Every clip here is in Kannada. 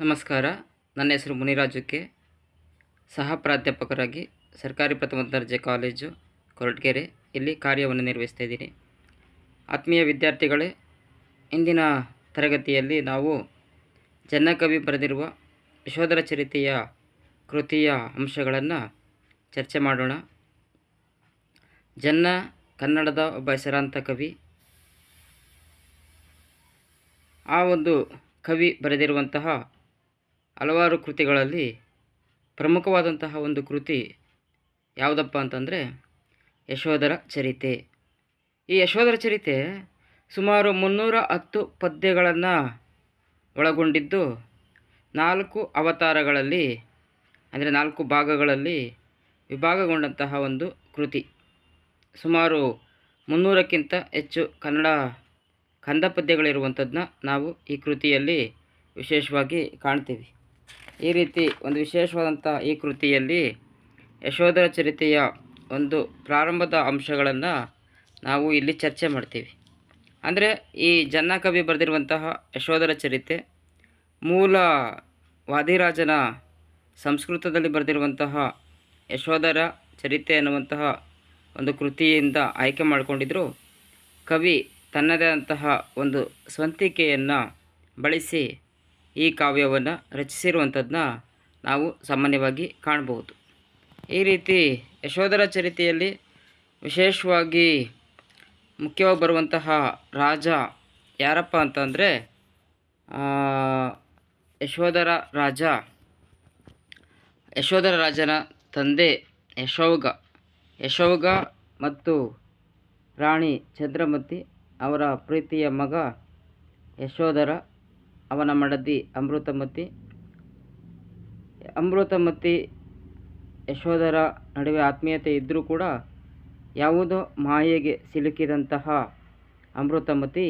ನಮಸ್ಕಾರ. ನನ್ನ ಹೆಸರು ಮುನಿರಾಜುಕ್ಕೆ ಸಹ ಪ್ರಾಧ್ಯಾಪಕರಾಗಿ ಸರ್ಕಾರಿ ಪ್ರಥಮ ದರ್ಜೆ ಕಾಲೇಜು ಕೊರಟಗೆರೆ ಇಲ್ಲಿ ಕಾರ್ಯವನ್ನು ನಿರ್ವಹಿಸ್ತಾ ಇದ್ದೀನಿ. ಆತ್ಮೀಯ ವಿದ್ಯಾರ್ಥಿಗಳೇ, ಇಂದಿನ ತರಗತಿಯಲ್ಲಿ ನಾವು ಜನಕವಿ ಬರೆದಿರುವ ಯಶೋಧರ ಚರಿತೆಯ ಕೃತಿಯ ಅಂಶಗಳನ್ನು ಚರ್ಚೆ ಮಾಡೋಣ. ಜನ್ನ ಕನ್ನಡದ ಒಬ್ಬ ಹೆಸರಾಂತ ಕವಿ. ಆ ಒಂದು ಕವಿ ಬರೆದಿರುವಂತಹ ಹಲವಾರು ಕೃತಿಗಳಲ್ಲಿ ಪ್ರಮುಖವಾದಂತಹ ಒಂದು ಕೃತಿ ಯಾವುದಪ್ಪ ಅಂತಂದರೆ ಯಶೋಧರ ಚರಿತೆ. ಈ ಯಶೋಧರ ಚರಿತೆ ಸುಮಾರು ಮುನ್ನೂರ ಹತ್ತು ಪದ್ಯಗಳನ್ನು ಒಳಗೊಂಡಿದ್ದು ನಾಲ್ಕು ಅವತಾರಗಳಲ್ಲಿ, ಅಂದರೆ ನಾಲ್ಕು ಭಾಗಗಳಲ್ಲಿ ವಿಭಾಗಗೊಂಡಂತಹ ಒಂದು ಕೃತಿ. ಸುಮಾರು ಮುನ್ನೂರಕ್ಕಿಂತ ಹೆಚ್ಚು ಕನ್ನಡ ಕಂದ ಪದ್ಯಗಳಿರುವಂಥದ್ದನ್ನ ನಾವು ಈ ಕೃತಿಯಲ್ಲಿ ವಿಶೇಷವಾಗಿ ಕಾಣ್ತೀವಿ. ಈ ರೀತಿ ಒಂದು ವಿಶೇಷವಾದಂಥ ಈ ಕೃತಿಯಲ್ಲಿ ಯಶೋಧರ ಚರಿತೆಯ ಒಂದು ಪ್ರಾರಂಭದ ಅಂಶಗಳನ್ನು ನಾವು ಇಲ್ಲಿ ಚರ್ಚೆ ಮಾಡ್ತೀವಿ. ಅಂದರೆ ಈ ಜನ್ನಕವಿ ಬರೆದಿರುವಂತಹ ಯಶೋಧರ ಚರಿತೆ ಮೂಲ ವಾದಿರಾಜನ ಸಂಸ್ಕೃತದಲ್ಲಿ ಬರೆದಿರುವಂತಹ ಯಶೋಧರ ಚರಿತೆ ಎನ್ನುವಂತಹ ಒಂದು ಕೃತಿಯಿಂದ ಆಯ್ಕೆ ಮಾಡಿಕೊಂಡಿದ್ದರು ಕವಿ ತನ್ನದೇ ಆದಂತಹ ಒಂದು ಸ್ವಂತಿಕೆಯನ್ನು ಬಳಸಿ ಈ ಕಾವ್ಯವನ್ನು ರಚಿಸಿರುವಂಥದ್ದನ್ನ ನಾವು ಸಾಮಾನ್ಯವಾಗಿ ಕಾಣಬಹುದು ಈ ರೀತಿ ಯಶೋಧರ ಚರಿತೆಯಲ್ಲಿ ವಿಶೇಷವಾಗಿ ಮುಖ್ಯವಾಗಿ ಬರುವಂತಹ ರಾಜ ಯಾರಪ್ಪ ಅಂತಂದರೆ ಯಶೋಧರ ರಾಜ, ಯಶೋಧರ ರಾಜನ ತಂದೆ ಯಶೋಗ ಯಶೋಗ ಮತ್ತು ರಾಣಿ ಚಂದ್ರಮತಿ ಅವರ ಪ್ರೀತಿಯ ಮಗ ಯಶೋಧರ ಅವನ ಮಡದಿ ಅಮೃತಮತಿ. ಅಮೃತಮತಿ ಯಶೋಧರ ನಡುವೆ ಆತ್ಮೀಯತೆ ಇದ್ದರೂ ಕೂಡ ಯಾವುದೋ ಮಾಯೆಗೆ ಸಿಲುಕಿದಂತಹ ಅಮೃತಮತಿ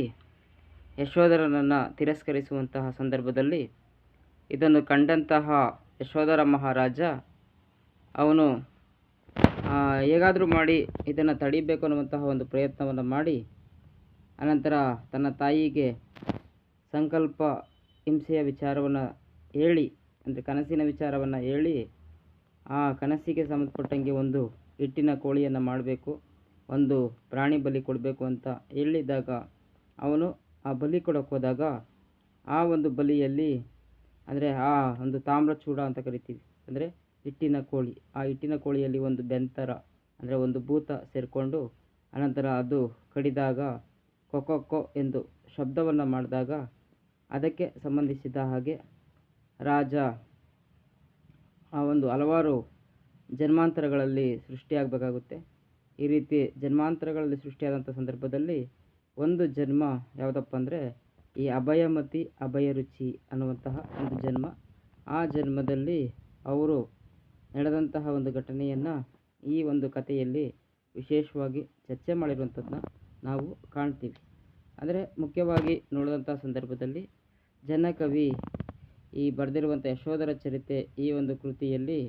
ಯಶೋಧರನನ್ನು ತಿರಸ್ಕರಿಸುವಂತಹ ಸಂದರ್ಭದಲ್ಲಿ ಇದನ್ನು ಕಂಡಂತಹ ಯಶೋಧರ ಮಹಾರಾಜ ಅವನು ಹೇಗಾದರೂ ಮಾಡಿ ಇದನ್ನು ತಡಿಬೇಕು ಅನ್ನುವಂತಹ ಒಂದು ಪ್ರಯತ್ನವನ್ನು ಮಾಡಿ, ಅನಂತರ ತನ್ನ ತಾಯಿಗೆ ಸಂಕಲ್ಪ ಹಿಂಸೆಯ ವಿಚಾರವನ್ನು ಹೇಳಿ, ಅಂದರೆ ಕನಸಿನ ವಿಚಾರವನ್ನು ಹೇಳಿ, ಆ ಕನಸಿಗೆ ಸಂಬಂಧಪಟ್ಟಂಗೆ ಒಂದು ಹಿಟ್ಟಿನ ಕೋಳಿಯನ್ನು ಮಾಡಬೇಕು, ಒಂದು ಪ್ರಾಣಿ ಬಲಿ ಕೊಡಬೇಕು ಅಂತ ಹೇಳಿದಾಗ ಅವನು ಆ ಬಲಿ ಕೊಡೋಕ್ಕೆ ಹೋದಾಗ ಆ ಒಂದು ಬಲಿಯಲ್ಲಿ, ಅಂದರೆ ಆ ಒಂದು ತಾಮ್ರಚೂಡ ಅಂತ ಕರಿತೀವಿ, ಅಂದರೆ ಹಿಟ್ಟಿನ ಕೋಳಿ, ಆ ಹಿಟ್ಟಿನ ಕೋಳಿಯಲ್ಲಿ ಒಂದು ಬೆಂತರ, ಅಂದರೆ ಒಂದು ಭೂತ ಸೇರಿಕೊಂಡು ಅನಂತರ ಅದು ಕಡಿದಾಗ ಕೊಕೊಕ್ಕೊ ಎಂದು ಶಬ್ದವನ್ನು ಮಾಡಿದಾಗ ಅದಕ್ಕೆ ಸಂಬಂಧಿಸಿದ ಹಾಗೆ ರಾಜ ಆ ಒಂದು ಹಲವಾರು ಜನ್ಮಾಂತರಗಳಲ್ಲಿ ಸೃಷ್ಟಿಯಾಗಬೇಕಾಗುತ್ತೆ. ಈ ರೀತಿ ಜನ್ಮಾಂತರಗಳಲ್ಲಿ ಸೃಷ್ಟಿಯಾದಂಥ ಸಂದರ್ಭದಲ್ಲಿ ಒಂದು ಜನ್ಮ ಯಾವುದಪ್ಪ ಅಂದರೆ ಈ ಅಭಯಮತಿ, ಅಭಯರುಚಿ ಅನ್ನುವಂತಹ ಒಂದು ಜನ್ಮ. ಆ ಜನ್ಮದಲ್ಲಿ ಅವರು ನಡೆದಂತಹ ಒಂದು ಘಟನೆಯನ್ನು ಈ ಒಂದು ಕಥೆಯಲ್ಲಿ ವಿಶೇಷವಾಗಿ ಚರ್ಚೆ ಮಾಡಿರುವಂಥದ್ದನ್ನ ನಾವು ಕಾಣ್ತೀವಿ. ಅಂದರೆ ಮುಖ್ಯವಾಗಿ ನೋಡಿದಂಥ ಸಂದರ್ಭದಲ್ಲಿ ಜನಕವಿ ಈ ಬರೆದಿರುವಂಥ ಯಶೋಧರ ಚರಿತೆ ಈ ಒಂದು ಕೃತಿಯಲ್ಲಿ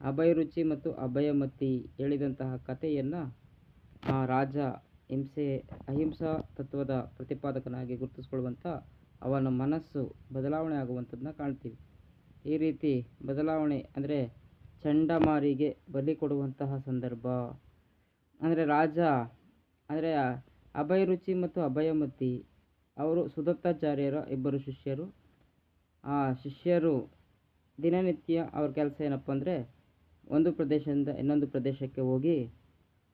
ಅಭಯರುಚಿ ಮತ್ತು ಅಭಯಮತಿ ಹೇಳಿದಂತಹ ಕಥೆಯನ್ನು ಆ ರಾಜ ಹಿಂಸೆ, ಅಹಿಂಸಾ ತತ್ವದ ಪ್ರತಿಪಾದಕನಾಗಿ ಗುರುತಿಸ್ಕೊಳ್ಳುವಂಥ ಅವನ ಮನಸ್ಸು ಬದಲಾವಣೆ ಆಗುವಂಥದ್ದನ್ನ ಕಾಣ್ತೀವಿ. ಈ ರೀತಿ ಬದಲಾವಣೆ ಅಂದರೆ ಚಂಡಮಾರಿಗೆ ಬಲಿ ಕೊಡುವಂತಹ ಸಂದರ್ಭ. ಅಂದರೆ ರಾಜ ಅಂದರೆ ಅಭಯರುಚಿ ಮತ್ತು ಅಭಯಮತಿ ಅವರು ಸುದತ್ತಾಚಾರ್ಯರ, ಇಬ್ಬರು ಶಿಷ್ಯರು. ಆ ಶಿಷ್ಯರು ದಿನನಿತ್ಯ ಅವ್ರ ಕೆಲಸ ಏನಪ್ಪ ಅಂದರೆ ಒಂದು ಪ್ರದೇಶದಿಂದ ಇನ್ನೊಂದು ಪ್ರದೇಶಕ್ಕೆ ಹೋಗಿ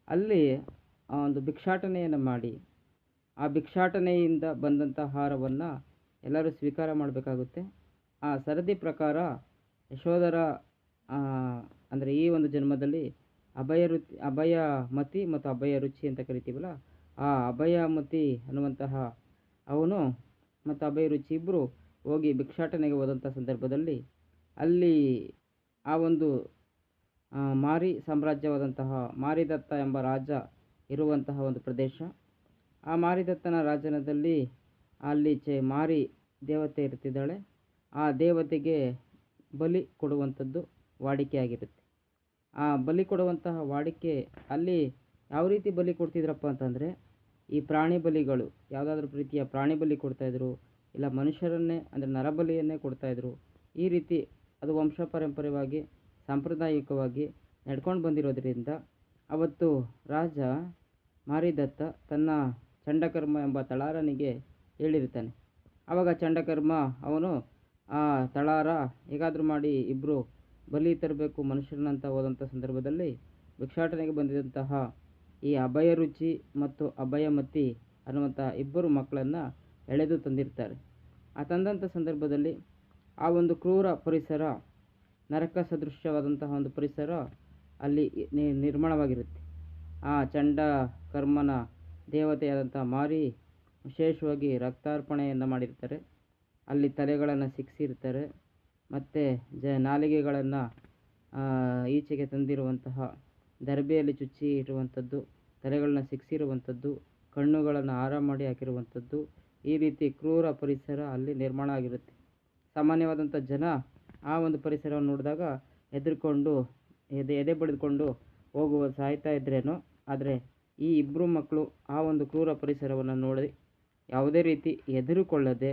ಅಲ್ಲಿ ಆ ಒಂದು ಭಿಕ್ಷಾಟನೆಯನ್ನು ಮಾಡಿ. ಆ ಭಿಕ್ಷಾಟನೆಯಿಂದ ಬಂದಂಥ ಆಹಾರವನ್ನು ಎಲ್ಲರೂ ಸ್ವೀಕಾರ ಮಾಡಬೇಕಾಗುತ್ತೆ. ಆ ಸರದಿ ಪ್ರಕಾರ ಯಶೋಧರ ಅಂದರೆ ಈ ಒಂದು ಜನ್ಮದಲ್ಲಿ ಅಭಯ ರುಚಿ, ಅಭಯ ಮತಿ ಮತ್ತು ಅಭಯ ರುಚಿ ಅಂತ ಕರಿತೀವಲ್ಲ, ಆ ಅಭಯ ಮತಿ ಅನ್ನುವಂತಹ ಅವನು ಮತ್ತು ಅಭಯ ರುಚಿ ಇಬ್ಬರು ಹೋಗಿ ಭಿಕ್ಷಾಟನೆಗೆ ಹೋದಂಥ ಸಂದರ್ಭದಲ್ಲಿ ಅಲ್ಲಿ ಆ ಒಂದು ಮಾರಿ ಸಾಮ್ರಾಜ್ಯವಾದಂತಹ ಮಾರಿದತ್ತ ಎಂಬ ರಾಜ ಇರುವಂತಹ ಒಂದು ಪ್ರದೇಶ. ಆ ಮಾರಿದತ್ತನ ರಾಜನದಲ್ಲಿ ಅಲ್ಲಿ ಚೆ, ಮಾರಿ ದೇವತೆ ಇರ್ತಿದ್ದಾಳೆ ಆ ದೇವತೆಗೆ ಬಲಿ ಕೊಡುವಂಥದ್ದು ವಾಡಿಕೆಯಾಗಿರುತ್ತೆ. ಆ ಬಲಿ ಕೊಡುವಂತಹ ವಾಡಿಕೆ ಅಲ್ಲಿ ಯಾವ ರೀತಿ ಬಲಿ ಕೊಡ್ತಿದ್ರಪ್ಪ ಅಂತಂದರೆ ಈ ಪ್ರಾಣಿ ಬಲಿಗಳು, ಯಾವುದಾದ್ರೂ ರೀತಿಯ ಪ್ರಾಣಿ ಬಲಿ ಕೊಡ್ತಾಯಿದ್ರು ಇಲ್ಲ ಮನುಷ್ಯರನ್ನೇ ಅಂದರೆ ನರಬಲಿಯನ್ನೇ ಕೊಡ್ತಾಯಿದ್ರು ಈ ರೀತಿ ಅದು ವಂಶ ಪಾರಂಪರ್ಯವಾಗಿ ಸಾಂಪ್ರದಾಯಿಕವಾಗಿ ನಡ್ಕೊಂಡು ಬಂದಿರೋದರಿಂದ ಅವತ್ತು ರಾಜ ಮಾರಿದತ್ತ ತನ್ನ ಚಂಡಕರ್ಮ ಎಂಬ ತಳಾರನಿಗೆ ಹೇಳಿರ್ತಾನೆ. ಆವಾಗ ಚಂಡಕರ್ಮ ಅವನು ಆ ತಳಾರ ಹೇಗಾದರೂ ಮಾಡಿ ಇಬ್ಬರು ಬಲಿ ತರಬೇಕು ಮನುಷ್ಯರನ್ನಂತ ಹೋದಂಥ ಸಂದರ್ಭದಲ್ಲಿ ಭಿಕ್ಷಾಟನೆಗೆ ಬಂದಿದ್ದಂತಹ ಈ ಅಭಯ ರುಚಿ ಮತ್ತು ಅಭಯಮತಿ ಅನ್ನುವಂಥ ಇಬ್ಬರು ಮಕ್ಕಳನ್ನು ಎಳೆದು ತಂದಿರ್ತಾರೆ. ಆ ತಂದಂಥ ಸಂದರ್ಭದಲ್ಲಿ ಆ ಒಂದು ಕ್ರೂರ ಪರಿಸರ, ನರಕ ಸದೃಶ್ಯವಾದಂತಹ ಒಂದು ಪರಿಸರ ಅಲ್ಲಿ ನಿರ್ಮಾಣವಾಗಿರುತ್ತೆ. ಆ ಚಂಡ ಕರ್ಮನ ದೇವತೆಯಾದಂಥ ಮಾರಿ ವಿಶೇಷವಾಗಿ ರಕ್ತಾರ್ಪಣೆಯನ್ನು ಮಾಡಿರ್ತಾರೆ. ಅಲ್ಲಿ ತಲೆಗಳನ್ನು ಸಿಕ್ಕಿಸಿರ್ತಾರೆ ಮತ್ತು ಜ, ನಾಲಿಗೆಗಳನ್ನು ಈಚೆಗೆ ತಂದಿರುವಂತಹ ದರ್ಬೆಯಲ್ಲಿ ಚುಚ್ಚಿ ಇರುವಂಥದ್ದು ತಲೆಗಳನ್ನ ಸಿಕ್ಕಿಸಿರುವಂಥದ್ದು ಕಣ್ಣುಗಳನ್ನು ಹಾರ ಮಾಡಿ ಹಾಕಿರುವಂಥದ್ದು, ಈ ರೀತಿ ಕ್ರೂರ ಪರಿಸರ ಅಲ್ಲಿ ನಿರ್ಮಾಣ ಆಗಿರುತ್ತೆ. ಸಾಮಾನ್ಯವಾದಂಥ ಜನ ಆ ಒಂದು ಪರಿಸರವನ್ನು ನೋಡಿದಾಗ ಹೆದರ್ಕೊಂಡು, ಎದೆ ಎದೆ ಬಡಿದುಕೊಂಡು ಹೋಗುವ ಸಾಯ್ತಾ ಇದ್ರೇನೋ, ಆದರೆ ಈ ಇಬ್ಬರು ಮಕ್ಕಳು ಆ ಒಂದು ಕ್ರೂರ ಪರಿಸರವನ್ನು ನೋಡಿ ಯಾವುದೇ ರೀತಿ ಎದುರುಕೊಳ್ಳದೆ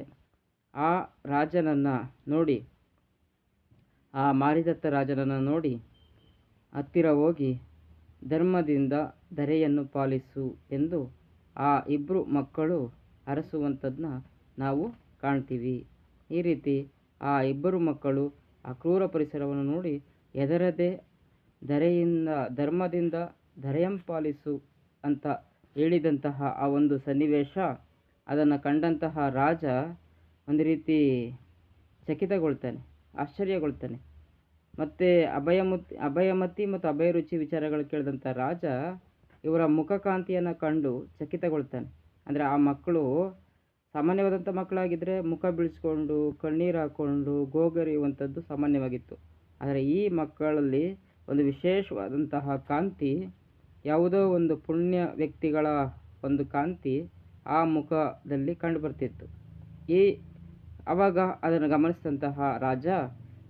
ಆ ರಾಜನನ್ನು ನೋಡಿ, ಆ ಮಾರಿದತ್ತ ರಾಜನನ್ನು ನೋಡಿ ಹತ್ತಿರ ಹೋಗಿ ಧರ್ಮದಿಂದ ಧರೆಯನ್ನು ಪಾಲಿಸು ಎಂದು ಆ ಇಬ್ಬರು ಮಕ್ಕಳು ಹರಸುವಂಥದ್ದನ್ನ ನಾವು ಕಾಣ್ತೀವಿ. ಈ ರೀತಿ ಆ ಇಬ್ಬರು ಮಕ್ಕಳು ಆ ಕ್ರೂರ ಪರಿಸರವನ್ನು ನೋಡಿ ಹೆದರದೆ ಧರೆಯಿಂದ, ಧರ್ಮದಿಂದ ಧರೆಯಂ ಪಾಲಿಸು ಅಂತ ಹೇಳಿದಂತಹ ಆ ಒಂದು ಸನ್ನಿವೇಶ, ಅದನ್ನು ಕಂಡಂತಹ ರಾಜ ಒಂದು ರೀತಿ ಚಕಿತಗೊಳ್ತಾನೆ, ಆಶ್ಚರ್ಯಗೊಳ್ತಾನೆ. ಮತ್ತು ಅಭಯಮುತ್, ಅಭಯಮತಿ ಮತ್ತು ಅಭಯರುಚಿ ವಿಚಾರಗಳು ಕೇಳಿದಂಥ ರಾಜ ಇವರ ಮುಖಕಾಂತಿಯನ್ನು ಕಂಡು ಚಕಿತಗೊಳ್ತಾನೆ. ಅಂದರೆ ಆ ಮಕ್ಕಳು ಸಾಮಾನ್ಯವಾದಂಥ ಮಕ್ಕಳಾಗಿದ್ದರೆ ಮುಖ ಬೀಳಿಸ್ಕೊಂಡು, ಕಣ್ಣೀರು ಹಾಕ್ಕೊಂಡು ಗೋಗರಿಯುವಂಥದ್ದು ಸಾಮಾನ್ಯವಾಗಿತ್ತು. ಆದರೆ ಈ ಮಕ್ಕಳಲ್ಲಿ ಒಂದು ವಿಶೇಷವಾದಂತಹ ಕಾಂತಿ, ಯಾವುದೋ ಒಂದು ಪುಣ್ಯ ವ್ಯಕ್ತಿಗಳ ಒಂದು ಕಾಂತಿ ಆ ಮುಖದಲ್ಲಿ ಕಂಡುಬರ್ತಿತ್ತು ಈ ಆವಾಗ ಅದನ್ನು ಗಮನಿಸಿದಂತಹ ರಾಜ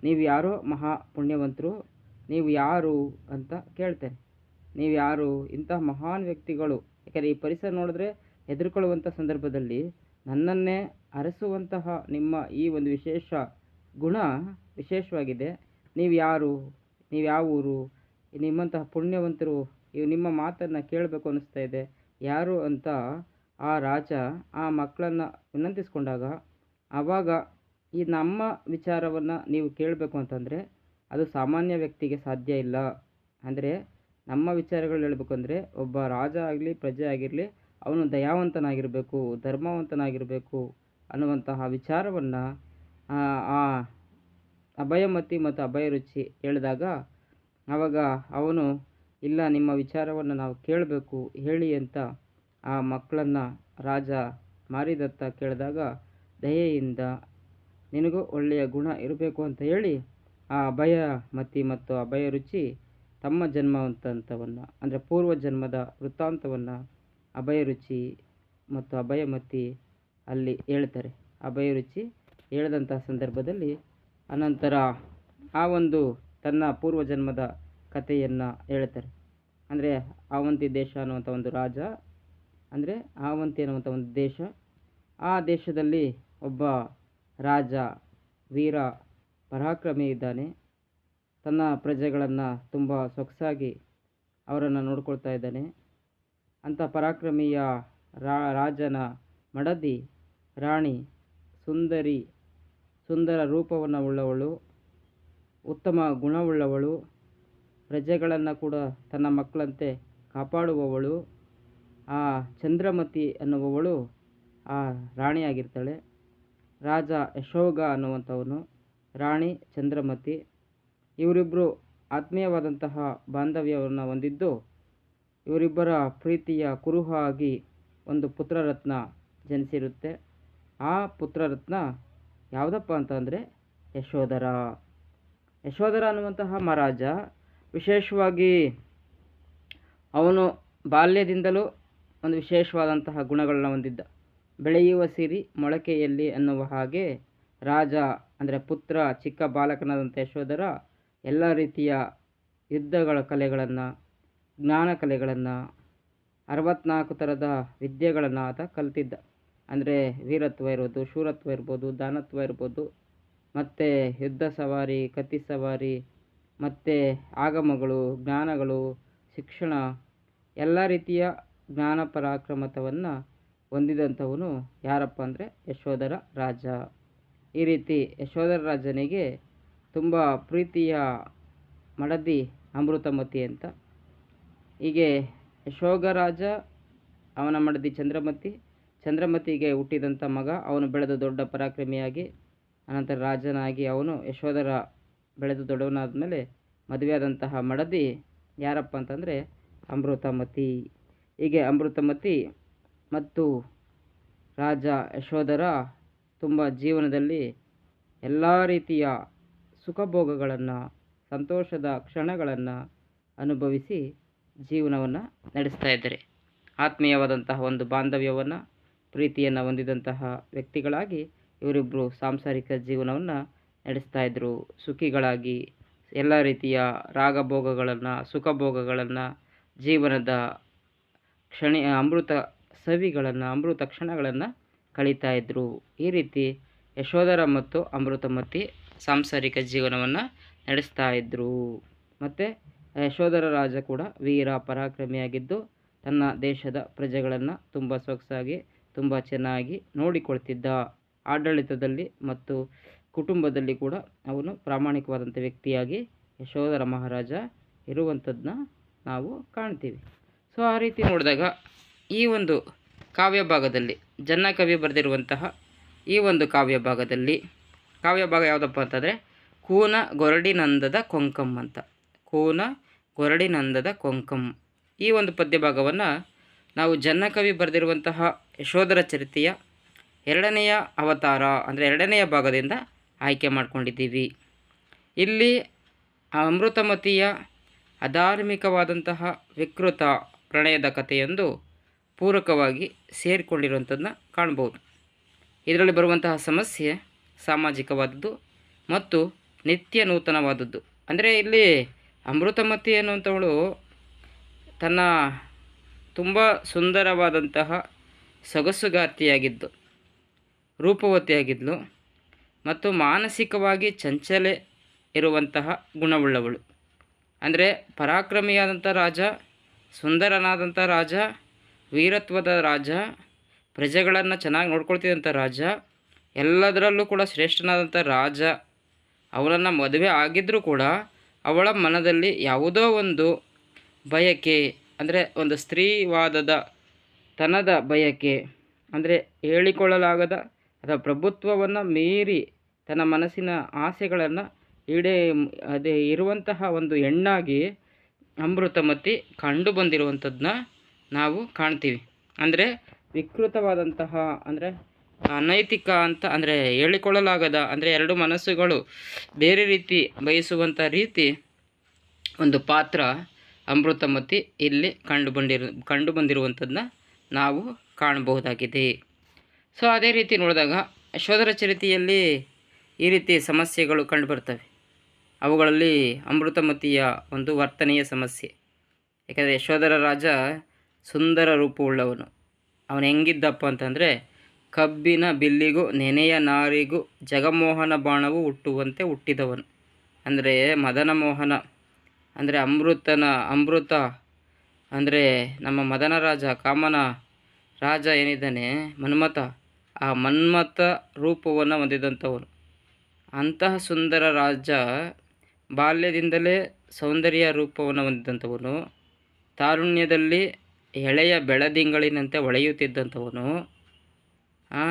ನೀವು ಯಾರು ಮಹಾ ಪುಣ್ಯವಂತರು, ನೀವು ಯಾರು ಅಂತ ಕೇಳ್ತೇನೆ. ನೀವು ಯಾರು, ಇಂತಹ ಮಹಾನ್ ವ್ಯಕ್ತಿಗಳು ಯಾಕಂದರೆ ಈ ಪರಿಸರ ನೋಡಿದ್ರೆ ಹೆದರ್ಕೊಳ್ಳುವಂಥ ಸಂದರ್ಭದಲ್ಲಿ ನನ್ನನ್ನೇ ಅರಸುವಂತಹ ನಿಮ್ಮ ಈ ಒಂದು ವಿಶೇಷ ಗುಣ ವಿಶೇಷವಾಗಿದೆ. ನೀವು ಯಾರು, ನೀವು ಯಾವ ಊರು, ನಿಮ್ಮಂತಹ ಪುಣ್ಯವಂತರು, ಇವು ನಿಮ್ಮ ಮಾತನ್ನು ಕೇಳಬೇಕು ಅನ್ನಿಸ್ತಾ ಇದೆ. ಯಾರು ಅಂತ ಆ ರಾಜ ಆ ಮಕ್ಕಳನ್ನು ವಿನಂತಿಸಿಕೊಂಡಾಗ, ಆವಾಗ ಈ ನಮ್ಮ ವಿಚಾರವನ್ನು ನೀವು ಕೇಳಬೇಕು ಅಂತಂದರೆ, ಅದು ಸಾಮಾನ್ಯ ವ್ಯಕ್ತಿಗೆ ಸಾಧ್ಯ ಇಲ್ಲ. ಅಂದರೆ ನಮ್ಮ ವಿಚಾರಗಳು ಹೇಳಬೇಕು ಅಂದರೆ, ಒಬ್ಬ ರಾಜ ಆಗಲಿ, ಪ್ರಜೆ ಆಗಿರಲಿ, ಅವನು ದಯಾವಂತನಾಗಿರಬೇಕು, ಧರ್ಮವಂತನಾಗಿರಬೇಕು ಅನ್ನುವಂತಹ ವಿಚಾರವನ್ನು, ಆ ಅಭಯಮತಿ ಮತ್ತು ಅಭಯ ರುಚಿ ಹೇಳಿದಾಗ ಆವಾಗ ಅವನು, ಇಲ್ಲ, ನಿಮ್ಮ ವಿಚಾರವನ್ನು ನಾವು ಕೇಳಬೇಕು, ಹೇಳಿ ಅಂತ ಆ ಮಕ್ಕಳನ್ನು ರಾಜ ಮಾರಿದತ್ತ ಕೇಳಿದಾಗ, ದಯೆಯಿಂದ ನಿನಗೂ ಒಳ್ಳೆಯ ಗುಣ ಇರಬೇಕು ಅಂತ ಹೇಳಿ ಆ ಅಭಯಮತಿ ಮತ್ತು ಅಭಯ ರುಚಿ ತಮ್ಮ ಜನ್ಮವಂತವನ್ನು ಅಂದರೆ ಪೂರ್ವ ಜನ್ಮದ ವೃತ್ತಾಂತವನ್ನು ಅಭಯ ರುಚಿ ಮತ್ತು ಅಭಯಮತಿ ಅಲ್ಲಿ ಹೇಳ್ತಾರೆ. ಅಭಯರುಚಿ ಹೇಳಿದಂತಹ ಸಂದರ್ಭದಲ್ಲಿ ಅನಂತರ ಆ ಒಂದು ತನ್ನ ಪೂರ್ವ ಜನ್ಮದ ಕಥೆಯನ್ನು ಹೇಳ್ತಾರೆ. ಅಂದರೆ ಆವಂತಿ ದೇಶ ಅನ್ನುವಂಥ ಒಂದು ರಾಜ, ಅಂದರೆ ಆವಂತಿ ಅನ್ನುವಂಥ ಒಂದು ದೇಶ, ಆ ದೇಶದಲ್ಲಿ ಒಬ್ಬ ರಾಜ, ವೀರ ಪರಾಕ್ರಮಿ ಇದ್ದಾನೆ. ತನ್ನ ಪ್ರಜೆಗಳನ್ನು ತುಂಬ ಸೊಗಸಾಗಿ ಅವರನ್ನು ನೋಡ್ಕೊಳ್ತಾ ಇದ್ದಾನೆ. ಅಂಥ ಪರಾಕ್ರಮಿಯ ರಾಜನ ಮಡದಿ ರಾಣಿ ಸುಂದರಿ, ಸುಂದರ ರೂಪವನ್ನು ಉಳ್ಳವಳು, ಉತ್ತಮ ಗುಣವುಳ್ಳವಳು ಪ್ರಜೆಗಳನ್ನು ಕೂಡ ತನ್ನ ಮಕ್ಕಳಂತೆ ಕಾಪಾಡುವವಳು. ಆ ಚಂದ್ರಮತಿ ಅನ್ನುವವಳು ಆ ರಾಣಿಯಾಗಿರ್ತಾಳೆ. ರಾಜ ಯಶೋಗ ಅನ್ನುವಂಥವನು, ರಾಣಿ ಚಂದ್ರಮತಿ ಇವರಿಬ್ಬರು ಆತ್ಮೀಯವಾದಂತಹ ಬಾಂಧವ್ಯವನ್ನು ಹೊಂದಿದ್ದು, ಇವರಿಬ್ಬರ ಪ್ರೀತಿಯ ಕುರುಹ ಆಗಿ ಒಂದು ಪುತ್ರರತ್ನ ಜನಿಸಿರುತ್ತೆ. ಆ ಪುತ್ರರತ್ನ ಯಾವುದಪ್ಪ ಅಂತಂದರೆ ಯಶೋಧರ. ಯಶೋಧರ ಅನ್ನುವಂತಹ ಮಹಾರಾಜ ವಿಶೇಷವಾಗಿ ಅವನು ಬಾಲ್ಯದಿಂದಲೂ ಒಂದು ವಿಶೇಷವಾದಂತಹ ಗುಣಗಳನ್ನ ಹೊಂದಿದ್ದ. ಬೆಳೆಯುವ ಸಿರಿ ಮೊಳಕೆಯಲ್ಲಿ ಅನ್ನುವ ಹಾಗೆ ರಾಜ, ಅಂದರೆ ಪುತ್ರ, ಚಿಕ್ಕ ಬಾಲಕನಾದಂಥ ಯಶೋಧರ ಎಲ್ಲ ರೀತಿಯ ಯುದ್ಧಗಳ ಕಲೆಗಳನ್ನು, ಜ್ಞಾನ ಕಲೆಗಳನ್ನು, ಅರವತ್ನಾಲ್ಕು ಥರದ ವಿದ್ಯೆಗಳನ್ನು ಆತ ಕಲ್ತಿದ್ದ. ಅಂದರೆ ವೀರತ್ವ ಇರ್ಬೋದು, ಶೂರತ್ವ ಇರ್ಬೋದು, ದಾನತ್ವ ಇರ್ಬೋದು, ಮತ್ತು ಯುದ್ಧ ಸವಾರಿ, ಕತ್ತಿ ಸವಾರಿ, ಮತ್ತು ಆಗಮಗಳು, ಜ್ಞಾನಗಳು, ಶಿಕ್ಷಣ, ಎಲ್ಲ ರೀತಿಯ ಜ್ಞಾನ ಪರಾಕ್ರಮತವನ್ನು ಹೊಂದಿದಂಥವನು ಯಾರಪ್ಪ ಅಂದರೆ ಯಶೋಧರ ರಾಜ. ಈ ರೀತಿ ಯಶೋಧರ ರಾಜನಿಗೆ ತುಂಬ ಪ್ರೀತಿಯ ಮಡದಿ ಅಮೃತಮತಿ ಅಂತ. ಹೀಗೆ ಯಶೋಗರಾಜ ಅವನ ಮಡದಿ ಚಂದ್ರಮತಿ, ಚಂದ್ರಮತಿಗೆ ಹುಟ್ಟಿದಂಥ ಮಗ, ಅವನು ಬೆಳೆದು ದೊಡ್ಡ ಪರಾಕ್ರಮಿಯಾಗಿ, ಅನಂತರ ರಾಜನಾಗಿ ಅವನು ಯಶೋಧರ ಬೆಳೆದು ದೊಡ್ಡವನಾದ ಮೇಲೆ ಮದುವೆಯಾದಂತಹ ಮಡದಿ ಯಾರಪ್ಪ ಅಂತಂದರೆ ಅಮೃತಮತಿ. ಹೀಗೆ ಅಮೃತಮತಿ ಮತ್ತು ರಾಜ ಯಶೋಧರ ತುಂಬ ಜೀವನದಲ್ಲಿ ಎಲ್ಲ ರೀತಿಯ ಸುಖಭೋಗಗಳನ್ನು, ಸಂತೋಷದ ಕ್ಷಣಗಳನ್ನು ಅನುಭವಿಸಿ ಜೀವನವನ್ನು ನಡೆಸ್ತಾ ಇದ್ದಾರೆ. ಆತ್ಮೀಯವಾದಂತಹ ಒಂದು ಬಾಂಧವ್ಯವನ್ನು, ಪ್ರೀತಿಯನ್ನು ಹೊಂದಿದಂತಹ ವ್ಯಕ್ತಿಗಳಾಗಿ ಇವರಿಬ್ಬರು ಸಾಂಸಾರಿಕ ಜೀವನವನ್ನು ನಡೆಸ್ತಾ ಇದ್ದರು ಸುಖಿಗಳಾಗಿ ಎಲ್ಲ ರೀತಿಯ ರಾಗಭೋಗಗಳನ್ನು, ಸುಖಭೋಗಗಳನ್ನು ಜೀವನದ ಕ್ಷಣಿ, ಅಮೃತ ಸವಿಗಳನ್ನು, ಅಮೃತ ಕ್ಷಣಗಳನ್ನು ಕಳೀತಾ ಇದ್ದರು ಈ ರೀತಿ ಯಶೋಧರ ಮತ್ತು ಅಮೃತಮತಿ ಸಾಂಸಾರಿಕ ಜೀವನವನ್ನು ನಡೆಸ್ತಾ ಇದ್ದರು ಮತ್ತು ಯಶೋಧರ ರಾಜ ಕೂಡ ವೀರ, ಪರಾಕ್ರಮಿಯಾಗಿದ್ದು ತನ್ನ ದೇಶದ ಪ್ರಜೆಗಳನ್ನು ತುಂಬ ಸೊಗಸಾಗಿ, ತುಂಬ ಚೆನ್ನಾಗಿ ನೋಡಿಕೊಳ್ತಿದ್ದ. ಆಡಳಿತದಲ್ಲಿ ಮತ್ತು ಕುಟುಂಬದಲ್ಲಿ ಕೂಡ ಅವನು ಪ್ರಾಮಾಣಿಕವಾದಂಥ ವ್ಯಕ್ತಿಯಾಗಿ ಯಶೋಧರ ಮಹಾರಾಜ ಇರುವಂಥದ್ದನ್ನ ನಾವು ಕಾಣ್ತೀವಿ. ಸೊ ಆ ರೀತಿ ನೋಡಿದಾಗ ಈ ಒಂದು ಕಾವ್ಯ ಭಾಗದಲ್ಲಿ ಜನ್ನಕವಿ ಬರೆದಿರುವಂತಹ ಈ ಒಂದು ಕಾವ್ಯ ಭಾಗದಲ್ಲಿ, ಕಾವ್ಯ ಭಾಗ ಯಾವುದಪ್ಪ ಅಂತಂದರೆ, ಕೂನ ಗೊರಡಿನಂದದ ಕೊಂಕಂ ಅಂತ. ಕೂನ ಗೊರಡಿನಂದದ ಕೊಂಕಂ. ಈ ಒಂದು ಪದ್ಯ ಭಾಗವನ್ನು ನಾವು ಜನ್ನಕವಿ ಬರೆದಿರುವಂತಹ ಯಶೋಧರ ಚರಿತೆಯ ಎರಡನೆಯ ಅವತಾರ, ಅಂದರೆ ಎರಡನೆಯ ಭಾಗದಿಂದ ಆಯ್ಕೆ ಮಾಡಿಕೊಂಡಿದ್ದೀವಿ. ಇಲ್ಲಿ ಅಮೃತಮತಿಯ ಅಧಾರ್ಮಿಕವಾದಂತಹ ವಿಕೃತ ಪ್ರಣಯದ ಕಥೆಯೊಂದು ಪೂರಕವಾಗಿ ಸೇರಿಕೊಂಡಿರುವಂಥದ್ದನ್ನ ಕಾಣ್ಬೋದು. ಇದರಲ್ಲಿ ಬರುವಂತಹ ಸಮಸ್ಯೆ ಸಾಮಾಜಿಕವಾದದ್ದು ಮತ್ತು ನಿತ್ಯ ನೂತನವಾದದ್ದು. ಅಂದರೆ ಇಲ್ಲಿ ಅಮೃತಮತಿ ಅನ್ನುವಂಥವಳು ತನ್ನ ತುಂಬ ಸುಂದರವಾದಂತಹ ಸೊಗಸುಗಾರ್ತಿಯಾಗಿದ್ದು ರೂಪವತಿಯಾಗಿದ್ದಳು ಮತ್ತು ಮಾನಸಿಕವಾಗಿ ಚಂಚಲೆ ಇರುವಂತಹ ಗುಣವುಳ್ಳವಳು. ಅಂದರೆ ಪರಾಕ್ರಮಿಯಾದಂಥ ರಾಜ, ಸುಂದರನಾದಂಥ ರಾಜ ವೀರತ್ವದ ರಾಜ, ಪ್ರಜೆಗಳನ್ನು ಚೆನ್ನಾಗಿ ನೋಡ್ಕೊಳ್ತಿದ್ದಂಥ ರಾಜ, ಎಲ್ಲದರಲ್ಲೂ ಕೂಡ ಶ್ರೇಷ್ಠನಾದಂಥ ರಾಜ ಅವಳನ್ನು ಮದುವೆ ಆಗಿದ್ದರೂ ಕೂಡ ಅವಳ ಮನದಲ್ಲಿ ಯಾವುದೋ ಒಂದು ಬಯಕೆ, ಅಂದರೆ ಒಂದು ಸ್ತ್ರೀವಾದದ ತನದ ಬಯಕೆ, ಅಂದರೆ ಹೇಳಿಕೊಳ್ಳಲಾಗದ ಅಥವಾ ಪ್ರಭುತ್ವವನ್ನು ಮೀರಿ ತನ್ನ ಮನಸ್ಸಿನ ಆಸೆಗಳನ್ನು ಈಡೇ, ಅದೇ ಇರುವಂತಹ ಒಂದು ಹೆಣ್ಣಾಗಿ ಅಮೃತಮತಿ ಕಂಡು ಬಂದಿರುವಂಥದ್ದನ್ನ ನಾವು ಕಾಣ್ತೀವಿ. ಅಂದರೆ ವಿಕೃತವಾದಂತಹ, ಅಂದರೆ ಅನೈತಿಕ ಅಂತ, ಅಂದರೆ ಹೇಳಿಕೊಳ್ಳಲಾಗದ, ಅಂದರೆ ಎರಡು ಮನಸ್ಸುಗಳು ಬೇರೆ ರೀತಿ ಬಯಸುವಂಥ ರೀತಿ ಒಂದು ಪಾತ್ರ ಅಮೃತಮತಿ ಇಲ್ಲಿ ಕಂಡು ಬಂದಿರು, ಕಂಡು ಬಂದಿರುವಂಥದ್ದನ್ನ ನಾವು ಕಾಣಬಹುದಾಗಿದೆ. ಸೊ, ಅದೇ ರೀತಿ ನೋಡಿದಾಗ ಯಶೋಧರ ಚರಿತೆಯಲ್ಲಿ ಈ ರೀತಿ ಸಮಸ್ಯೆಗಳು ಕಂಡುಬರ್ತವೆ ಅವುಗಳಲ್ಲಿ ಅಮೃತಮತಿಯ ಒಂದು ವರ್ತನೆಯ ಸಮಸ್ಯೆ. ಯಾಕಂದರೆ ಯಶೋಧರ ರಾಜ ಸುಂದರ ರೂಪವುಳ್ಳವನು. ಅವನು ಹೆಂಗಿದ್ದಪ್ಪ ಅಂತಂದರೆ, ಕಬ್ಬಿನ ಬಿಲ್ಲಿಗೂ ನೆನೆಯ ನಾರಿಗೂ ಜಗಮೋಹನ ಬಾಣವು ಹುಟ್ಟುವಂತೆ ಹುಟ್ಟಿದವನು. ಅಂದರೆ ಮದನ ಮೋಹನ, ಅಂದರೆ ಅಮೃತನ, ಅಮೃತ, ಅಂದರೆ ನಮ್ಮ ಮದನ ರಾಜ, ಕಾಮನ ರಾಜ ಏನಿದ್ದಾನೆ, ಮನ್ಮಥ, ಆ ಮನ್ಮಥ ರೂಪವನ್ನು ಹೊಂದಿದಂಥವನು. ಅಂತಹ ಸುಂದರ ರಾಜ ಬಾಲ್ಯದಿಂದಲೇ ಸೌಂದರ್ಯ ರೂಪವನ್ನು ಹೊಂದಿದಂಥವನು. ತಾರುಣ್ಯದಲ್ಲಿ ಎಳೆಯ ಬೆಳದಿಂಗಳಿನಂತೆ ಹೊಳೆಯುತ್ತಿದ್ದಂಥವನು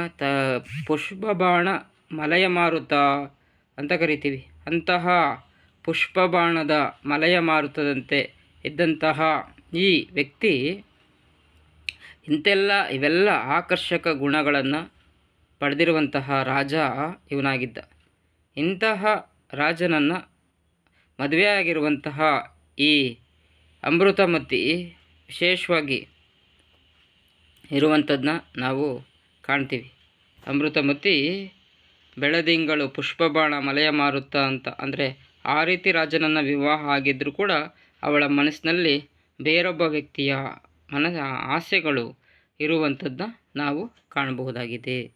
ತ, ಪುಷ್ಪಬಾಣ ಮಲಯ ಮಾರುತ ಅಂತ ಕರಿತೀವಿ. ಅಂತಹ ಪುಷ್ಪಬಾಣದ ಮಲಯ ಮಾರುತದಂತೆ ಇದ್ದಂತಹ ಈ ವ್ಯಕ್ತಿ ಇಂತೆಲ್ಲ ಇವೆಲ್ಲ ಆಕರ್ಷಕ ಗುಣಗಳನ್ನು ಪಡೆದಿರುವಂತಹ ರಾಜ ಇವನಾಗಿದ್ದ. ಇಂತಹ ರಾಜನನ್ನು ಮದುವೆಯಾಗಿರುವಂತಹ ಈ ಅಮೃತಮತಿ ವಿಶೇಷವಾಗಿ ಇರುವಂಥದ್ದನ್ನ ನಾವು ಕಾಣ್ತೀವಿ. ಅಮೃತಮತಿ ಬೆಳದಿಂಗಳು ಪುಷ್ಪಬಾಣ ಮಲೆಯ ಮಾರುತ ಅಂತ. ಅಂದರೆ ಆ ರೀತಿ ರಾಜನನ್ನು ವಿವಾಹ ಆಗಿದ್ದರೂ ಕೂಡ ಅವಳ ಮನಸ್ಸಿನಲ್ಲಿ ಬೇರೊಬ್ಬ ವ್ಯಕ್ತಿಯ ಮನ ಆಸೆಗಳು ಇರುವಂಥದ್ದನ್ನ ನಾವು ಕಾಣಬಹುದಾಗಿದೆ.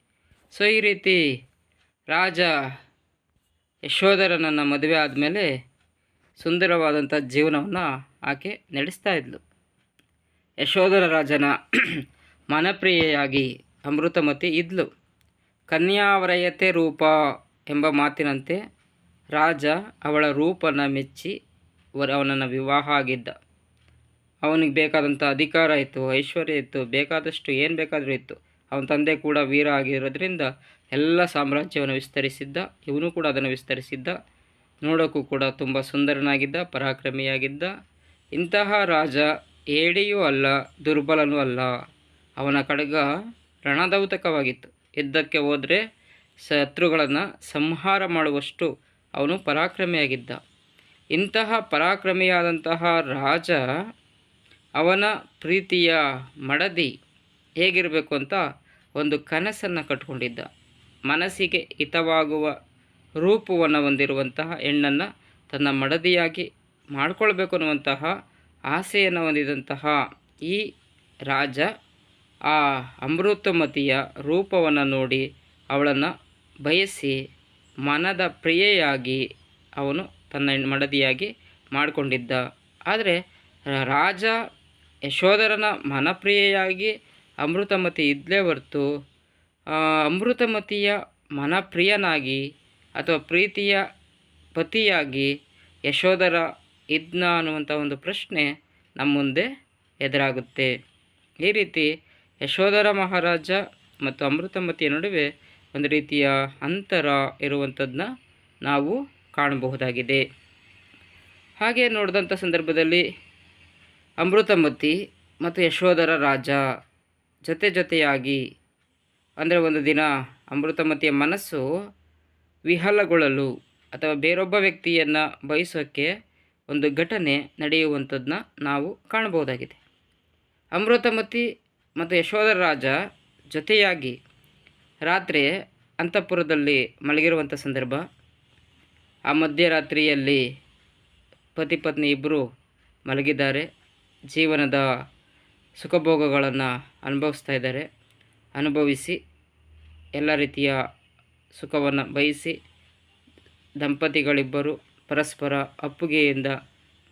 ಸೊ, ಈ ರೀತಿ ರಾಜ ಯಶೋಧರನನ್ನು ಮದುವೆ ಆದಮೇಲೆ ಸುಂದರವಾದಂಥ ಜೀವನವನ್ನು ಆಕೆ ನಡೆಸ್ತಾ ಇದ್ಲು. ಯಶೋಧರ ರಾಜನ ಮನಪ್ರಿಯೆಯಾಗಿ ಅಮೃತಮತಿ ಇದ್ಲು. ಕನ್ಯಾವರಯತೆ ರೂಪ ಎಂಬ ಮಾತಿನಂತೆ ರಾಜ ಅವಳ ರೂಪನ ಮೆಚ್ಚಿ ಅವನನ್ನು ವಿವಾಹ ಆಗಿದ್ದ. ಅವನಿಗೆ ಬೇಕಾದಂಥ ಅಧಿಕಾರ ಇತ್ತು, ಐಶ್ವರ್ಯ ಇತ್ತು, ಬೇಕಾದಷ್ಟು ಏನು ಬೇಕಾದರೂ ಇತ್ತು. ಅವನ ತಂದೆ ಕೂಡ ವೀರ ಆಗಿರೋದ್ರಿಂದ ಎಲ್ಲ ಸಾಮ್ರಾಜ್ಯವನ್ನು ವಿಸ್ತರಿಸಿದ್ದ, ಇವನು ಕೂಡ ಅದನ್ನು ವಿಸ್ತರಿಸಿದ್ದ. ನೋಡೋಕ್ಕೂ ಕೂಡ ತುಂಬ ಸುಂದರನಾಗಿದ್ದ, ಪರಾಕ್ರಮಿಯಾಗಿದ್ದ. ಇಂತಹ ರಾಜ ಏಡಿಯೂ ಅಲ್ಲ, ದುರ್ಬಲನೂ ಅಲ್ಲ. ಅವನ ಖಡ್ಗ ರಣದೌತಕವಾಗಿತ್ತು. ಯುದ್ಧಕ್ಕೆ ಹೋದರೆ ಶತ್ರುಗಳನ್ನು ಸಂಹಾರ ಮಾಡುವಷ್ಟು ಅವನು ಪರಾಕ್ರಮಿಯಾಗಿದ್ದ. ಇಂತಹ ಪರಾಕ್ರಮಿಯಾದಂತಹ ರಾಜ ಅವನ ಪ್ರೀತಿಯ ಮಡದಿ ಹೇಗಿರಬೇಕು ಅಂತ ಒಂದು ಕನಸನ್ನು ಕಟ್ಕೊಂಡಿದ್ದ. ಮನಸ್ಸಿಗೆ ಹಿತವಾಗುವ ರೂಪವನ್ನು ಹೊಂದಿರುವಂತಹ ಹೆಣ್ಣನ್ನು ತನ್ನ ಮಡದಿಯಾಗಿ ಮಾಡಿಕೊಳ್ಬೇಕು ಅನ್ನುವಂತಹ ಆಸೆಯನ್ನು ಹೊಂದಿದಂತಹ ಈ ರಾಜ ಆ ಅಮೃತಮತಿಯ ರೂಪವನ್ನು ನೋಡಿ ಅವಳನ್ನು ಬಯಸಿ ಮನದ ಪ್ರಿಯೆಯಾಗಿ ಅವನು ತನ್ನ ಮಡದಿಯಾಗಿ ಮಾಡಿಕೊಂಡಿದ್ದ. ಆದರೆ ರಾಜ ಯಶೋಧರನ ಮನಪ್ರಿಯೆಯಾಗಿ ಅಮೃತಮತಿ ಇದ್ದಲೇ ಹೊರತು ಅಮೃತಮತಿಯ ಮನಪ್ರಿಯನಾಗಿ ಅಥವಾ ಪ್ರೀತಿಯ ಪತಿಯಾಗಿ ಯಶೋಧರ ಇದ್ನ ಅನ್ನುವಂಥ ಒಂದು ಪ್ರಶ್ನೆ ನಮ್ಮ ಮುಂದೆ ಎದುರಾಗುತ್ತೆ. ಈ ರೀತಿ ಯಶೋಧರ ಮಹಾರಾಜ ಮತ್ತು ಅಮೃತಮತಿಯ ನಡುವೆ ಒಂದು ರೀತಿಯ ಅಂತರ ಇರುವಂಥದ್ದನ್ನ ನಾವು ಕಾಣಬಹುದಾಗಿದೆ. ಹಾಗೆ ನೋಡಿದಂಥ ಸಂದರ್ಭದಲ್ಲಿ ಅಮೃತಮತಿ ಮತ್ತು ಯಶೋಧರ ರಾಜ ಜೊತೆ ಜೊತೆಯಾಗಿ ಅಂದರೆ ಒಂದು ದಿನ ಅಮೃತಮತಿಯ ಮನಸ್ಸು ವಿಹಲಗೊಳ್ಳಲು ಅಥವಾ ಬೇರೊಬ್ಬ ವ್ಯಕ್ತಿಯನ್ನು ಬಯಸೋಕ್ಕೆ ಒಂದು ಘಟನೆ ನಡೆಯುವಂಥದ್ದನ್ನ ನಾವು ಕಾಣಬಹುದಾಗಿದೆ. ಅಮೃತಮತಿ ಮತ್ತು ಯಶೋಧರ ರಾಜ ಜೊತೆಯಾಗಿ ರಾತ್ರಿ ಅಂತಃಪುರದಲ್ಲಿ ಮಲಗಿರುವಂಥ ಸಂದರ್ಭ. ಆ ಮಧ್ಯರಾತ್ರಿಯಲ್ಲಿ ಪತಿ ಪತ್ನಿ ಇಬ್ಬರು ಮಲಗಿದ್ದಾರೆ. ಜೀವನದ ಸುಖಭೋಗಗಳನ್ನು ಅನುಭವಿಸ್ತಾ ಇದ್ದಾರೆ. ಅನುಭವಿಸಿ ಎಲ್ಲ ರೀತಿಯ ಸುಖವನ್ನು ಬಯಸಿ ದಂಪತಿಗಳಿಬ್ಬರು ಪರಸ್ಪರ ಅಪ್ಪುಗೆಯಿಂದ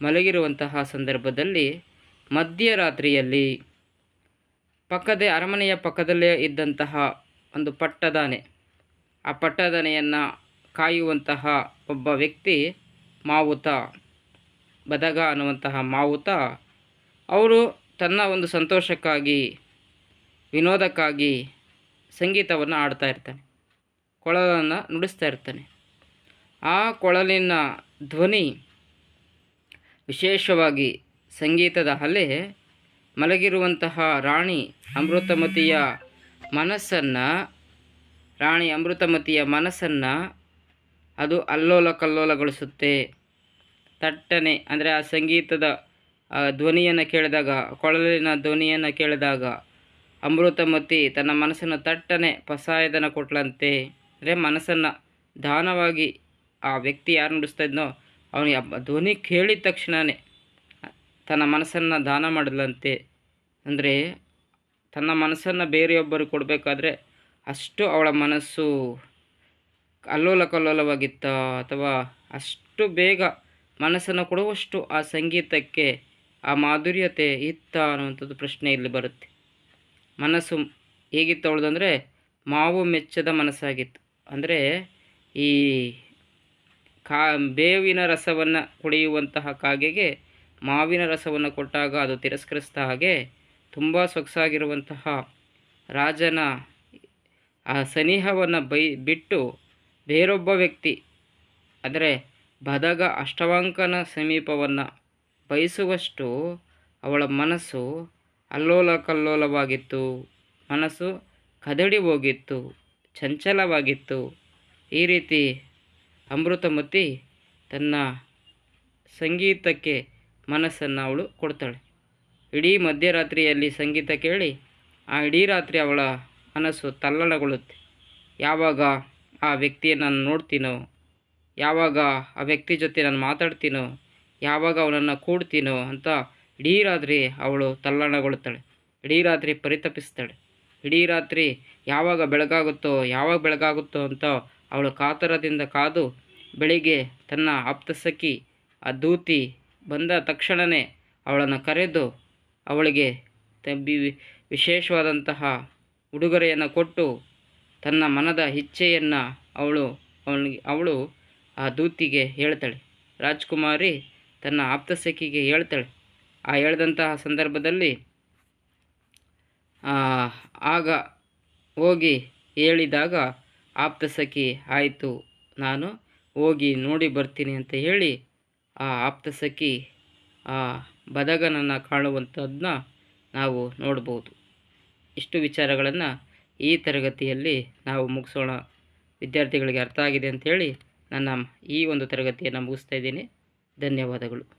ಮಲಗಿರುವಂತಹ ಸಂದರ್ಭದಲ್ಲಿ ಮಧ್ಯರಾತ್ರಿಯಲ್ಲಿ ಪಕ್ಕದೇ ಅರಮನೆಯ ಪಕ್ಕದಲ್ಲೇ ಇದ್ದಂತಹ ಒಂದು ಪಟ್ಟದಾನೆ. ಆ ಪಟ್ಟದಾನೆಯನ್ನು ಕಾಯುವಂತಹ ಒಬ್ಬ ವ್ಯಕ್ತಿ ಮಾವುತ, ಬದಗ ಅನ್ನುವಂತಹ ಮಾವುತ, ಅವರು ತನ್ನ ಒಂದು ಸಂತೋಷಕ್ಕಾಗಿ, ವಿನೋದಕ್ಕಾಗಿ ಸಂಗೀತವನ್ನು ಆಡ್ತಾ ಇರ್ತಾನೆ. ಕೊಳಲನ್ನು ನುಡಿಸ್ತಾ ಇರ್ತಾನೆ. ಆ ಕೊಳಲಿನ ಧ್ವನಿ. ವಿಶೇಷವಾಗಿ ಸಂಗೀತದ ಅಲೆ ಮಲಗಿರುವಂತಹ ರಾಣಿ ಅಮೃತಮತಿಯ ಮನಸ್ಸನ್ನು, ರಾಣಿ ಅಮೃತಮತಿಯ ಮನಸ್ಸನ್ನು ಅದು ಅಲ್ಲೋಲ ಕಲ್ಲೋಲಗೊಳಿಸುತ್ತೆ ತಟ್ಟನೆ, ಅಂದರೆ ಆ ಸಂಗೀತದ ಧ್ವನಿಯನ್ನು ಕೇಳಿದಾಗ, ಕೊಳಲಿನ ಧ್ವನಿಯನ್ನು ಕೇಳಿದಾಗ ಅಮೃತಮತಿ ತನ್ನ ಮನಸ್ಸನ್ನು ತಟ್ಟನೆ ಪಸಾಯದನ ಕೊಟ್ಲಂತೆ, ಅಂದರೆ ಮನಸ್ಸನ್ನು ದಾನವಾಗಿ ಆ ವ್ಯಕ್ತಿ ಯಾರು ನುಡಿಸ್ತಾ ಇದ್ನೋ ಅವನಿಗೆ ಧ್ವನಿ ಕೇಳಿದ ತಕ್ಷಣವೇ ತನ್ನ ಮನಸ್ಸನ್ನು ದಾನ ಮಾಡಲಂತೆ. ಅಂದರೆ ತನ್ನ ಮನಸ್ಸನ್ನು ಬೇರೆಯೊಬ್ಬರು ಕೊಡಬೇಕಾದ್ರೆ ಅಷ್ಟು ಅವಳ ಮನಸ್ಸು ಅಲ್ಲೋಲ ಕಲ್ಲೋಲವಾಗಿತ್ತ ಅಥವಾ ಅಷ್ಟು ಬೇಗ ಮನಸ್ಸನ್ನು ಕೊಡುವಷ್ಟು ಆ ಸಂಗೀತಕ್ಕೆ ಆ ಮಾಧುರ್ಯತೆ ಇತ್ತ ಅನ್ನುವಂಥದ್ದು ಪ್ರಶ್ನೆ ಇಲ್ಲಿ ಬರುತ್ತೆ. ಮನಸ್ಸು ಹೇಗಿತ್ತು ಅವಳದಂದರೆ ಮಾವು ಮೆಚ್ಚದ ಮನಸ್ಸಾಗಿತ್ತು. ಅಂದರೆ ಈ ಕಾ, ಬೇವಿನ ರಸವನ್ನು ಕುಡಿಯುವಂತಹ ಕಾಗೆಗೆ ಮಾವಿನ ರಸವನ್ನು ಕೊಟ್ಟಾಗ ಅದು ತಿರಸ್ಕರಿಸಿದ ಹಾಗೆ ತುಂಬ ಸೊಗಸಾಗಿರುವಂತಹ ರಾಜನ ಆ ಸನಿಹವನ್ನು ಬೈ, ಬಿಟ್ಟು ಬೇರೊಬ್ಬ ವ್ಯಕ್ತಿ, ಅಂದರೆ ಬದಗ ಅಷ್ಟವಾಂಕನ ಸಮೀಪವನ್ನು ಬಯಸುವಷ್ಟು ಅವಳ ಮನಸ್ಸು ಅಲ್ಲೋಲ ಕಲ್ಲೋಲವಾಗಿತ್ತು ಮನಸ್ಸು ಕದಡಿ ಹೋಗಿತ್ತು, ಚಂಚಲವಾಗಿತ್ತು. ಈ ರೀತಿ ಅಮೃತಮತಿ ತನ್ನ ಸಂಗೀತಕ್ಕೆ ಮನಸ್ಸನ್ನು ಅವಳು ಕೊಡ್ತಾಳೆ. ಇಡೀ ಮಧ್ಯರಾತ್ರಿಯಲ್ಲಿ ಸಂಗೀತ ಕೇಳಿ ಆ ಇಡೀ ರಾತ್ರಿ ಅವಳ ಮನಸ್ಸು ತಲ್ಲಣಗೊಳ್ಳುತ್ತೆ. ಯಾವಾಗ ಆ ವ್ಯಕ್ತಿಯನ್ನು ನಾನು ನೋಡ್ತೀನೋ, ಯಾವಾಗ ಆ ವ್ಯಕ್ತಿ ಜೊತೆ ನಾನು ಮಾತಾಡ್ತೀನೋ, ಯಾವಾಗ ಅವನನ್ನು ಕೂಡ್ತೀನೋ ಅಂತ ಇಡೀ ರಾತ್ರಿ ಅವಳು ತಲ್ಲಣಗೊಳ್ಳುತ್ತಾಳೆ. ಇಡೀ ರಾತ್ರಿ ಪರಿತಪಿಸ್ತಾಳೆ. ಇಡೀ ರಾತ್ರಿ ಯಾವಾಗ ಬೆಳಗಾಗುತ್ತೋ ಯಾವಾಗ ಬೆಳಗಾಗುತ್ತೋ ಅಂತ ಅವಳು ಕಾತರದಿಂದ ಕಾದು ಬೆಳಿಗ್ಗೆ ತನ್ನ ಆಪ್ತಸಖಿ, ಆ ದೂತಿ ಬಂದ ತಕ್ಷಣವೇ ಅವಳನ್ನು ಕರೆದು ಅವಳಿಗೆ ತಬ್ಬಿ ವಿಶೇಷವಾದಂತಹ ಉಡುಗೊರೆಯನ್ನು ಕೊಟ್ಟು ತನ್ನ ಮನದ ಇಚ್ಛೆಯನ್ನು ಅವಳು ಅವಳಿಗೆ ಅವಳು ಆ ದೂತಿಗೆ ಹೇಳ್ತಾಳೆ. ರಾಜ್ಕುಮಾರಿ ತನ್ನ ಆಪ್ತಸಖಿಗೆ ಹೇಳ್ತಾಳೆ. ಆ ಹೇಳ್ದಂತಹ ಸಂದರ್ಭದಲ್ಲಿ ಆಗ ಹೋಗಿ ಹೇಳಿದಾಗ ಆಪ್ತಸಖಿ ಆಯಿತು. ನಾನು ಹೋಗಿ ನೋಡಿ ಬರ್ತೀನಿ ಅಂತ ಹೇಳಿ ಆ ಆಪ್ತಸಖಿ ಆ ಬದಗನನ್ನು ಕಾಣುವಂಥದ್ದನ್ನ ನಾವು ನೋಡ್ಬೋದು. ಇಷ್ಟು ವಿಚಾರಗಳನ್ನು ಈ ತರಗತಿಯಲ್ಲಿ ನಾವು ಮುಗಿಸೋಣ. ವಿದ್ಯಾರ್ಥಿಗಳಿಗೆ ಅರ್ಥ ಆಗಿದೆ ಅಂಥೇಳಿ ನನ್ನ ಈ ಒಂದು ತರಗತಿಯನ್ನು ಮುಗಿಸ್ತಾ ಇದ್ದೀನಿ. ಧನ್ಯವಾದಗಳು.